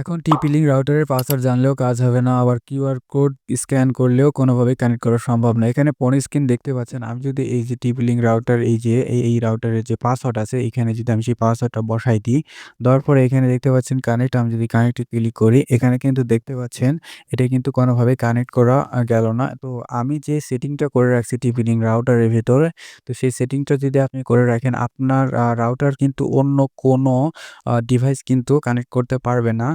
এখন TP-Link রাউটারের password জানলেও কাজ হবে না। আবার কিউআর কোড স্ক্যান করলেও কোনোভাবেই কানেক্ট করা সম্ভব না। এখানে ফোন স্ক্রিন দেখতে পাচ্ছেন। আমি যদি এই যে TP-Link রাউটার এই যে এই, রাউটারের যে পাসওয়ার্ড আছে এখানে যদি আমি সেই পাসওয়ার্ডটা বসাই দিই, দেওয়ার পরে এখানে দেখতে পাচ্ছেন কানেক্ট আমি যদি কানেক্টে ক্লিক করি, এখানে কিন্তু দেখতে পাচ্ছেন এটা কিন্তু কোনোভাবেই কানেক্ট করা গেল না। তো আমি যে সেটিংটা করে রাখছি TP-Link রাউটারের ভেতরে, তো সেই সেটিংটা যদি আপনি করে রাখেন আপনার রাউটার কিন্তু অন্য কোনো ডিভাইস কিন্তু কানেক্ট করতে পারবে না।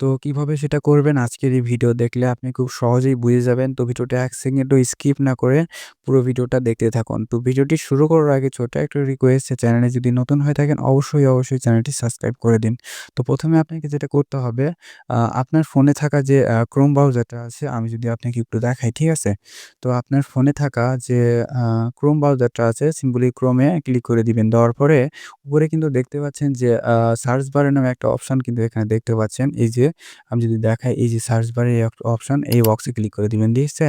তো কীভাবে সেটা করবেন আজকের এই ভিডিও দেখলে আপনি খুব সহজেই বুঝে যাবেন। তো ভিডিওটা এক সেকেন্ডও স্কিপ না করে পুরো ভিডিওটা দেখতে থাকুন। তো ভিডিওটি শুরু করার আগে ছোট্ট একটা রিকোয়েস্ট চ্যানেলে যদি নতুন হয়ে থাকেন অবশ্যই, অবশ্যই চ্যানেলটি সাবস্ক্রাইব করে দিন। তো প্রথমে আপনাকে যেটা করতে হবে আপনার ফোনে থাকা যে ক্রোম ব্রাউজারটা আছে আমি যদি আপনাকে একটু দেখাই, ঠিক আছে? তো আপনার ফোনে থাকা যে ক্রোম ব্রাউজারটা আছে সিম্পলি এ ক্লিক করে দিবেন। দেওয়ার পরে উপরে কিন্তু দেখতে পাচ্ছেন যে সার্চ বারের নামে একটা অপশান কিন্তু এখানে দেখতে পাচ্ছেন। এই যে আমি যদি দেখাই এই যে সার্চ বারে এই অপশন এই বক্সে ক্লিক করে দিবেন, আছে?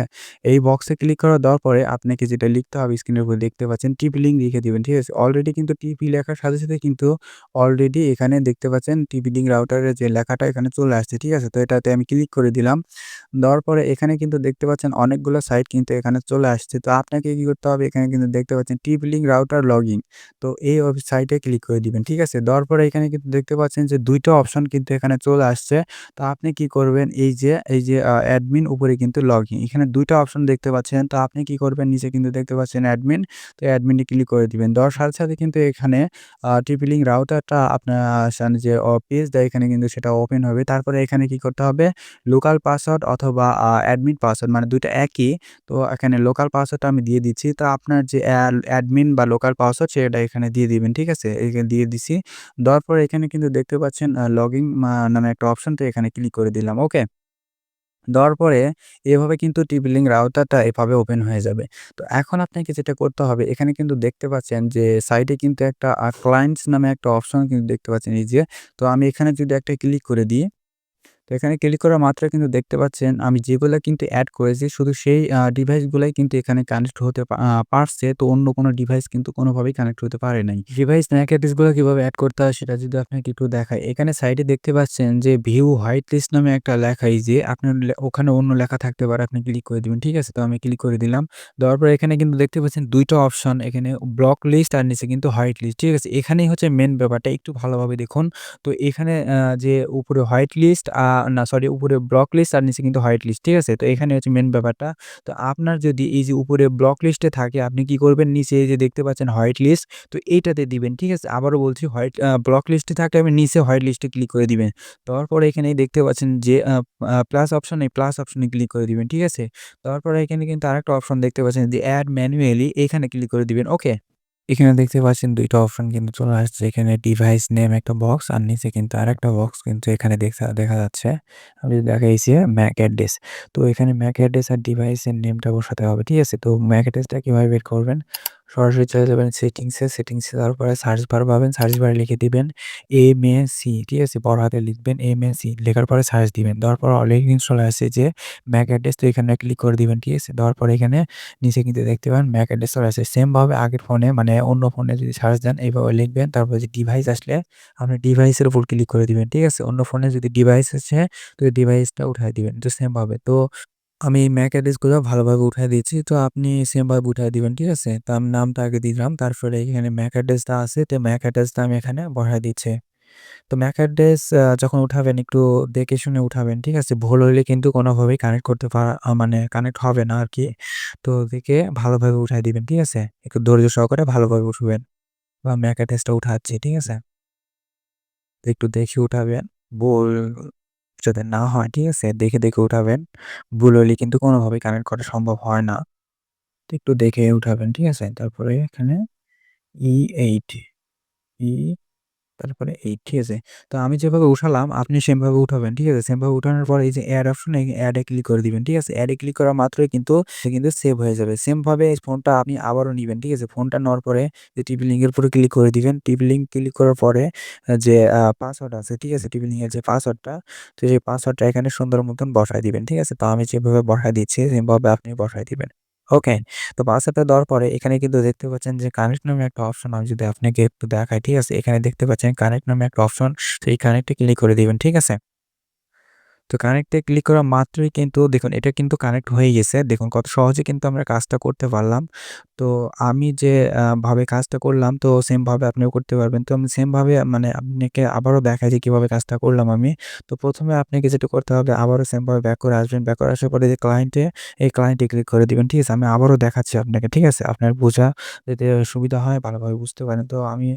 এই বক্সে ক্লিক করা দেওয়ার পরে আপনাকে যেটা লিখতে হবে স্ক্রিনের উপরে দেখতে পাচ্ছেন TP-Link লিখে দিবেন, ঠিক আছে? অলরেডি কিন্তু টিপি লেখার সাথে, সাথে কিন্তু অলরেডি এখানে দেখতে পাচ্ছেন TP-Link রাউটারের যে লেখাটা এখানে চলে আসছে, ঠিক আছে? তো এটাতে আমি ক্লিক করে দিলাম। দেওয়ার পরে এখানে কিন্তু দেখতে পাচ্ছেন অনেকগুলো সাইট কিন্তু এখানে চলে আসছে। তো আপনাকে কি করতে হবে এখানে কিন্তু দেখতে পাচ্ছেন TP-Link রাউটার লগইন। তো এই ওয়েব সাইটে ক্লিক করে দিবেন, ঠিক আছে? দেওয়ার পরে এখানে কিন্তু দেখতে পাচ্ছেন যে দুইটা অপশন কিন্তু এখানে চলে আসছে। তো আপনি কি করবেন এই যে, এই যে অ্যাডমিন উপরে কিন্তু লগ ইন এখানে ২ টা অপশন দেখতে পাচ্ছেন। তো আপনি কি করবেন নিচে কিন্তু দেখতে পাচ্ছেন অ্যাডমিন। তো অ্যাডমিনে ক্লিক করে দিবেন। দেওয়ার সাথে, সাথে কিন্তু এখানে TP-Link রাউটারটা আপনার যে পেজ দেয় এখানে কিন্তু সেটা ওপেন হবে। তারপরে এখানে কি করতে হবে লোকাল পাসওয়ার্ড অথবা অ্যাডমিন পাসওয়ার্ড মানে দুইটা একই। তো এখানে লোকাল পাসওয়ার্ডটা আমি দিয়ে দিচ্ছি। তো আপনার যে অ্যাডমিন বা লোকাল পাসওয়ার্ড সেটা এখানে দিয়ে দিবেন, ঠিক আছে? এখানে দিয়ে দিছি। দেওয়ার পর এখানে কিন্তু দেখতে পাচ্ছেন মা নামে একটা অপশন তো এখানে ক্লিক করে দিলাম, ওকে? দেওয়ার পরে এভাবে কিন্তু TP-Link রাউটারটা এভাবে ওপেন হয়ে যাবে। তো এখন আপনাকে যেটা করতে হবে এখানে কিন্তু দেখতে পাচ্ছেন যে সাইডে কিন্তু একটা ক্লায়েন্টস নামে একটা অপশন কিন্তু দেখতে পাচ্ছেন এই যে। তো আমি এখানে যদি একটা ক্লিক করে দিই তো এখানে ক্লিক করা মাত্রই কিন্তু দেখতে পাচ্ছেন আমি যেগুলা কিন্তু অ্যাড করেছি শুধু সেই ডিভাইসগুলোই কিন্তু এখানে কানেক্ট হতে পারছে। তো অন্য কোনো ডিভাইস কিন্তু কোনোভাবেই কানেক্ট হতে পারে নাই। ডিভাইস অ্যাড্রেসগুলো কীভাবে এড করতে হয় সেটা যদি আপনাকে একটু দেখায় এখানে সাইডে দেখতে পাচ্ছেন যে ভিউ হোয়াইট লিস্ট নামে একটা লেখা এই যে আপনার ওখানে অন্য লেখা থাকতে পারে আপনি ক্লিক করে দিবেন, ঠিক আছে? তো আমি ক্লিক করে দিলাম। দেওয়ার পরে এখানে কিন্তু দেখতে পাচ্ছেন দুইটা অপশন এখানে ব্লক লিস্ট আর নিচে কিন্তু হোয়াইট লিস্ট, ঠিক আছে? এখানেই হচ্ছে মেন ব্যাপারটা একটু ভালোভাবে দেখুন। তো এখানে যে উপরে হোয়াইট লিস্ট আ না সরি উপরে ব্লক লিস্ট আর নিচে কিন্তু হোয়াইট লিস্ট, ঠিক আছে? তো এখানে হচ্ছে মেন ব্যাপারটা। তো আপনার যদি এই যে উপরে ব্লক লিস্টে থাকে আপনি কি করবেন নিচে এই যে দেখতে পাচ্ছেন হোয়াইট লিস্ট তো এইটাতে দিবেন, ঠিক আছে? আবারও বলছি হোয়াইট ব্লক লিস্টে থাকলে আপনি নিচে হোয়াইট লিস্টে ক্লিক করে দিবেন। দেওয়ার এখানে দেখতে পাচ্ছেন যে প্লাস অপশন এই প্লাস অপশনে ক্লিক করে দিবেন, ঠিক আছে? দেওয়ার পরে এখানে কিন্তু আরেকটা অপশন দেখতে পাচ্ছেন যে অ্যাড ম্যানুয়ালি এখানে ক্লিক করে দিবেন, ওকে? এখানে দেখতে পাচ্ছেন ২ টা অপশন কিন্তু চলে আসছে। এখানে ডিভাইস নেম একটা বক্স আর নিচে কিন্তু আর একটা বক্স কিন্তু এখানে দেখা দেখা যাচ্ছে। আমি যদি দেখাই ম্যাক অ্যাড্রেস। তো এখানে ম্যাক অ্যাড্রেস আর ডিভাইসের নেমটা বসাতে হবে, ঠিক আছে? তো ম্যাক অ্যাড্রেসটা কীভাবে বের করবেন? সরাসরি চলে যাবেন সেটিংসে, সেটিংসে যাওয়ার পরে সার্চ বার পাবেন। সার্চ বারে লিখে দিবেন এম এ সি ঠিক আছে? বড় হাতে লিখবেন এম এ সি লেখার পরে সার্চ দিবেন। দেওয়ার পর অলরেডি চলে আসছে যে ম্যাক অ্যাড্রেস তো এখানে ক্লিক করে দিবেন, ঠিক আছে? দেওয়ার পরে এখানে নিচে কিন্তু দেখতে পাবেন ম্যাক অ্যাড্রেস চলে আসছে। সেমভাবে আগের ফোনে মানে অন্য ফোনে যদি সার্চ দেন এইভাবে লিখবেন। তারপর যে ডিভাইস আসলে আপনি ডিভাইসের উপর ক্লিক করে দিবেন, ঠিক আছে? অন্য ফোনে যদি ডিভাইস আছে তো ডিভাইসটা উঠাই দিবেন। তো সেমভাবে তো আমি MAC অ্যাড্রেসগুলো ভালোভাবে উঠায় দিয়েছি। তো আপনি সেম ভাবে উঠায় দিবেন, ঠিক আছে? তো আমি নামটা আগে দিলাম। তারপরে এখানে MAC অ্যাড্রেসটা আছে তো MAC অ্যাড্রেসটা আমি এখানে বসায় দিচ্ছি। তো MAC অ্যাড্রেস যখন উঠাবেন একটু দেখে শুনে উঠাবেন, ঠিক আছে? ভুল হইলে কিন্তু কোনোভাবেই কানেক্ট করতে পারা মানে কানেক্ট হবে না আর কি তো দেখে ভালোভাবে উঠাই দিবেন, ঠিক আছে? একটু ধৈর্য সহকারে ভালোভাবে উঠবেন। বা MAC অ্যাড্রেসটা উঠাচ্ছি, ঠিক আছে? একটু দেখে উঠাবেন। ভুল যাতে না হয়, ঠিক আছে? দেখে, দেখে উঠাবেন। ভুল হইলে কিন্তু কোনোভাবেই কানেক্ট করা সম্ভব হয় না। তো একটু দেখে উঠাবেন, ঠিক আছে? তারপরে এখানে ই এইট ই তারপরে 8 ঠিক আছে? তো আমি যেভাবে উঠালাম আপনি সেমভাবে উঠাবেন, ঠিক আছে? সেমভাবে উঠানোর পরে এই যে অ্যাড অপশনে এ ক্লিক করে দিবেন, ঠিক আছে? অ্যাডে ক্লিক করা মাত্রই কিন্তু কিন্তু সেভ হয়ে যাবে। সেম ভাবে ফোনটা আপনি আবারও নিবেন, ঠিক আছে? ফোনটা নেওয়ার পরে যে TP-Link উপরে ক্লিক করে দিবেন। TP-Link ক্লিক করার পরে যে পাসওয়ার্ড আছে, ঠিক আছে? TP-Link এর যে পাসওয়ার্ডটা তো সেই পাসওয়ার্ডটা এখানে সুন্দর মতন বসায় দিবেন, ঠিক আছে? তো আমি যেভাবে বসায় দিচ্ছি সেমভাবে আপনি বসায় দিবেন। ওকে? তো বাসাতে দেওয়ার পরে এখানে কিন্তু দেখতে পাচ্ছেন যে কানেক্ট নামে একটা অপশন আমি যদি আপনাকে একটু দেখাই, ঠিক আছে? এখানে দেখতে পাচ্ছেন কানেক্ট নামে একটা অপশন। তো এই কানেক্টে ক্লিক করে দিবেন, ঠিক আছে? তো কানেক্টে ক্লিক করা মাত্রই কিন্তু দেখুন, এটা কিন্তু কানেক্ট হয়ে গেছে। দেখুন কত সহজে কিন্তু আমরা কাজটা করতে পারলাম। তো আমি যে ভাবে কাজটা করলাম, তো সেম ভাবে আপনিও করতে পারবেন। তো আমি সেম ভাবে মানে আপনাকে আবারও দেখাই যে কীভাবে কাজটা করলাম আমি। তো ১ম এ আপনাকে যেটা করতে হবে, আবারও সেম ভাবে ব্যাক করে আসবেন। ব্যাক করে আসার পরে যে ক্লায়েন্টে এই ক্লায়েন্টে ক্লিক করে দিবেন। ঠিক আছে? আমি আবারও দেখাচ্ছি আপনাকে। ঠিক আছে? আপনার বোঝা যাতে সুবিধা হয়, ভালোভাবে বুঝতে পারেন। তো আমি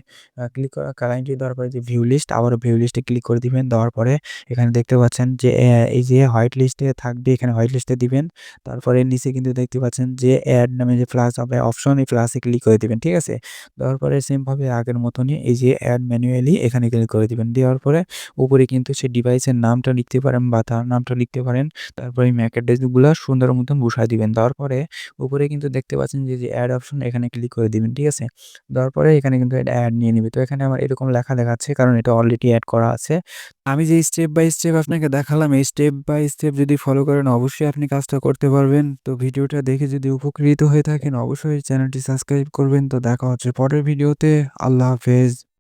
ক্লিক করা ক্লায়েন্টে দেওয়ার পরে যে ভিউ লিস্ট আবারও ভিউ লিস্টে ক্লিক করে দিবেন। দেওয়ার পরে এখানে দেখতে পাচ্ছেন যে এই যে হোয়াইট লিস্টে থাকবে এখানে হোয়াইট লিস্টে দিবেন। তারপরে নিচে কিন্তু দেখতে পাচ্ছেন যে অ্যাড নামে যে প্লাস হবে অপশন এই প্লাসে ক্লিক করে দিবেন। ঠিক আছে? দেওয়ার পরে সেম ভাবে আগের মতনই এই যে অ্যাড ম্যানুয়ালি এখানে ক্লিক করে দিবেন। দেওয়ার পরে উপরে কিন্তু সেই ডিভাইসের নামটা লিখতে পারেন বা তার নামটা লিখতে পারেন। তারপরে ম্যাক অ্যাড্রেসগুলা সুন্দর মতন বসায় দিবেন। দেওয়ার পরে উপরে কিন্তু দেখতে পাচ্ছেন যে, যে এড অপশন এখানে ক্লিক করে দিবেন। ঠিক আছে? দেওয়ার পরে এখানে কিন্তু এড নিয়ে নিবে। তো এখানে আমার এরকম লেখা দেখাচ্ছে কারণ এটা অলরেডি অ্যাড করা আছে। আমি যে স্টেপ বাই স্টেপ আপনাকে দেখালাম এই স্টেপ বাই স্টেপ যদি ফলো করেন, অবশ্যই আপনি কাজটা করতে পারবেন। তো ভিডিওটা দেখে যদি উপকৃত হয়ে থাকেন, অবশ্যই চ্যানেলটি সাবস্ক্রাইব করবেন। তো দেখা হচ্ছে পরের ভিডিওতে। আল্লাহ হাফেজ।